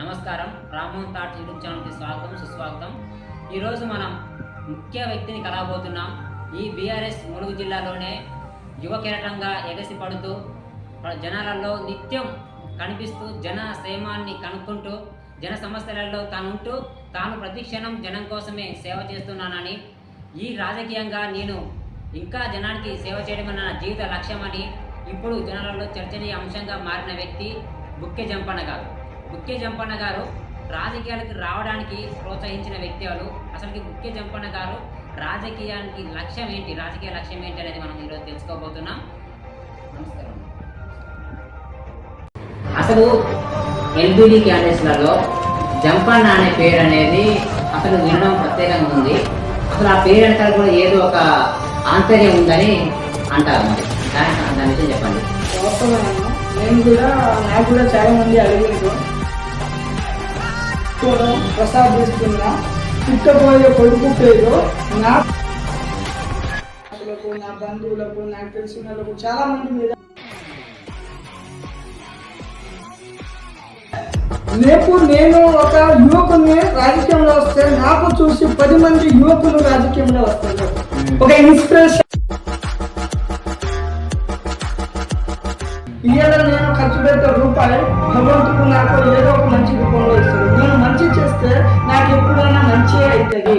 నమస్కారం. Rammohan thought YouTube ఛానల్కి స్వాగతం సుస్వాగతం. ఈరోజు మనం ముఖ్య వ్యక్తిని కలవబోతున్నాం. ఈ బీఆర్ఎస్ ములుగు జిల్లాలోనే యువ కెరటంగా ఎగసిపడుతూ పడుతూ జనాలలో నిత్యం కనిపిస్తూ జన క్షేమాన్ని కనుక్కుంటూ జన సమస్యలలో తానుంటూ తాను ప్రతిక్షణం జనం కోసమే సేవ చేస్తున్నానని ఈ రాజకీయంగా నేను ఇంకా జనానికి సేవ చేయడం నా జీవిత లక్ష్యమని ఇప్పుడు జనాలలో చర్చనీయ అంశంగా మారిన వ్యక్తి బుక్కె జంపన్న గారు. బుక్కె జంపన్న గారు రాజకీయాలకు రావడానికి ప్రోత్సహించిన వ్యక్తి వాళ్ళు అసలుకి బుక్కె జంపన్న గారు రాజకీయానికి లక్ష్యం ఏంటి? రాజకీయ లక్ష్యం ఏంటి అనేది మనం ఈరోజు తెలుసుకోబోతున్నాం. నమస్కారం. అసలు ఎల్బిడి క్యాండిడేట్స్లలో జంపన్న అనే పేరు అనేది అసలు వినడం ప్రత్యేకంగా ఉంది. అసలు ఆ పేరు వెనకాల కూడా ఏదో ఒక ఆంతర్యం ఉందని అంటారు మరి. దాని దాని విషయం చెప్పండి. వాస్తవమైన నేను కూడా నాకు కూడా చాలా మంది అడిగారు. కూడా ప్రసాదిస్తున్నా పుట్టబోయే కొడుకు పేరు నా నా బంధువులకు నాకు తెలిసిన వాళ్ళకు చాలా మంది మీద రేపు నేను ఒక యువకుని రాజకీయంలో వస్తే నాకు చూసి పది మంది యువకులు రాజకీయంలో వస్తారు. ఒక ఇన్స్పిరేషన్ ఇవాళ నేను ఖర్చు పెట్టే రూపాయి భగవంతుడు నాకు ఏదో ఒక మంచి రూపంలో ఇస్తాడు. నేను మంచి చేస్తే నాకు ఎప్పుడైనా మంచి అవుతుంది.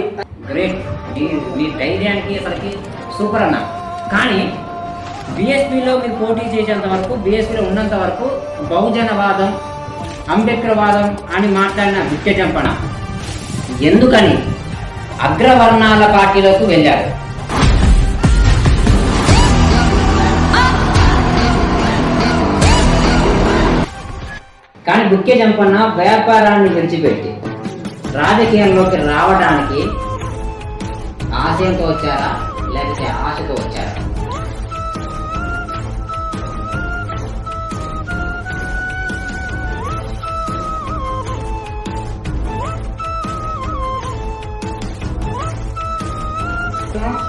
గ్రేట్ మీ మీ ధైర్యానికి అసలుకి సూపర్ అన్న. కానీ బీఎస్పీలో మీరు పోటీ చేసేంత వరకు బీఎస్పీలో ఉన్నంత వరకు బహుజనవాదం అంబేద్కర్వాదం అని మాట్లాడిన ముఖ్య చంపన ఎందుకని? అగ్రవర్ణాల పార్టీలోకి వెళ్ళారు. కానీ బుక్కే చంపన్న వ్యాపారాన్ని విడిచిపెట్టి రాజకీయంలోకి రావడానికి ఆశయంతో వచ్చారా? లేకపోతే ఆశతో వచ్చారా?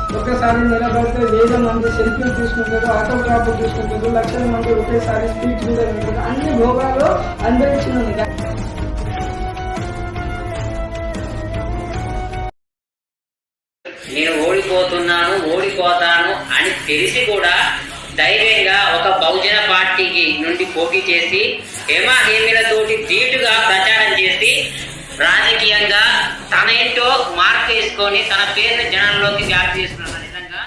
ఒకసారి నిలబడితే వేల మంది సెల్ఫీలు తీసుకుంటారు ఆటోగ్రాఫ్ తీసుకుంటారు లక్షల మంది ఒకేసారి స్పీచ్ మీద వింటారు అన్ని భోగాలు అందరించినది నేను ఓడిపోతున్నాను ఓడిపోతాను అని తెలిసి కూడా ధైర్యంగా ఒక బహుజన పార్టీకి నుండి పోటీ చేసి హేమా హేమిలతోటి ధీటుగా ప్రచారం చేసి రాజకీయంగా తన ఏంటో మార్క్ వేసుకొని తన పేరుని జనంలోకి వ్యాప్తి చేస్తున్నారు విధంగా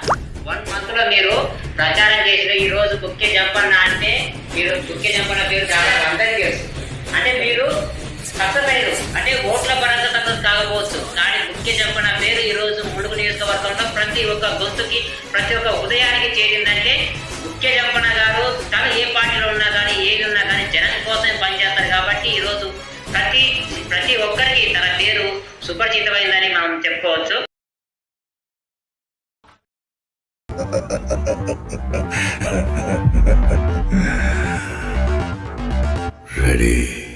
వన్ మంత్లో మీరు ప్రచారం చేసిన ఈ రోజు బుక్కే జంపన్న అంటే మీరు బుక్కే జంపన్న పేరు చాలా అందరికీ తెలుసు. అంటే మీరు సక్సెస్ అయ్యారు అంటే ఓట్ల పరంగా సక్సెస్ కాకపోవచ్చు. కానీ ముఖ్య చెప్పిన పేరు ఈ రోజు ముడుగు నియోజకవర్గంలో ప్రతి ఒక్క గొంతుకి ప్రతి ఒక్క ఉదయానికి చేరిందంటే ముఖ్య జంపన గారు తను ఏ పార్టీలో ఉన్నా కానీ ఏది ఉన్నా కానీ జనం కోసమే పనిచేస్తారు కాబట్టి ఈరోజు ప్రతి ప్రతి ఒక్కరికి తన పేరు సుపరిచితమైందని మనం చెప్పుకోవచ్చు Ready.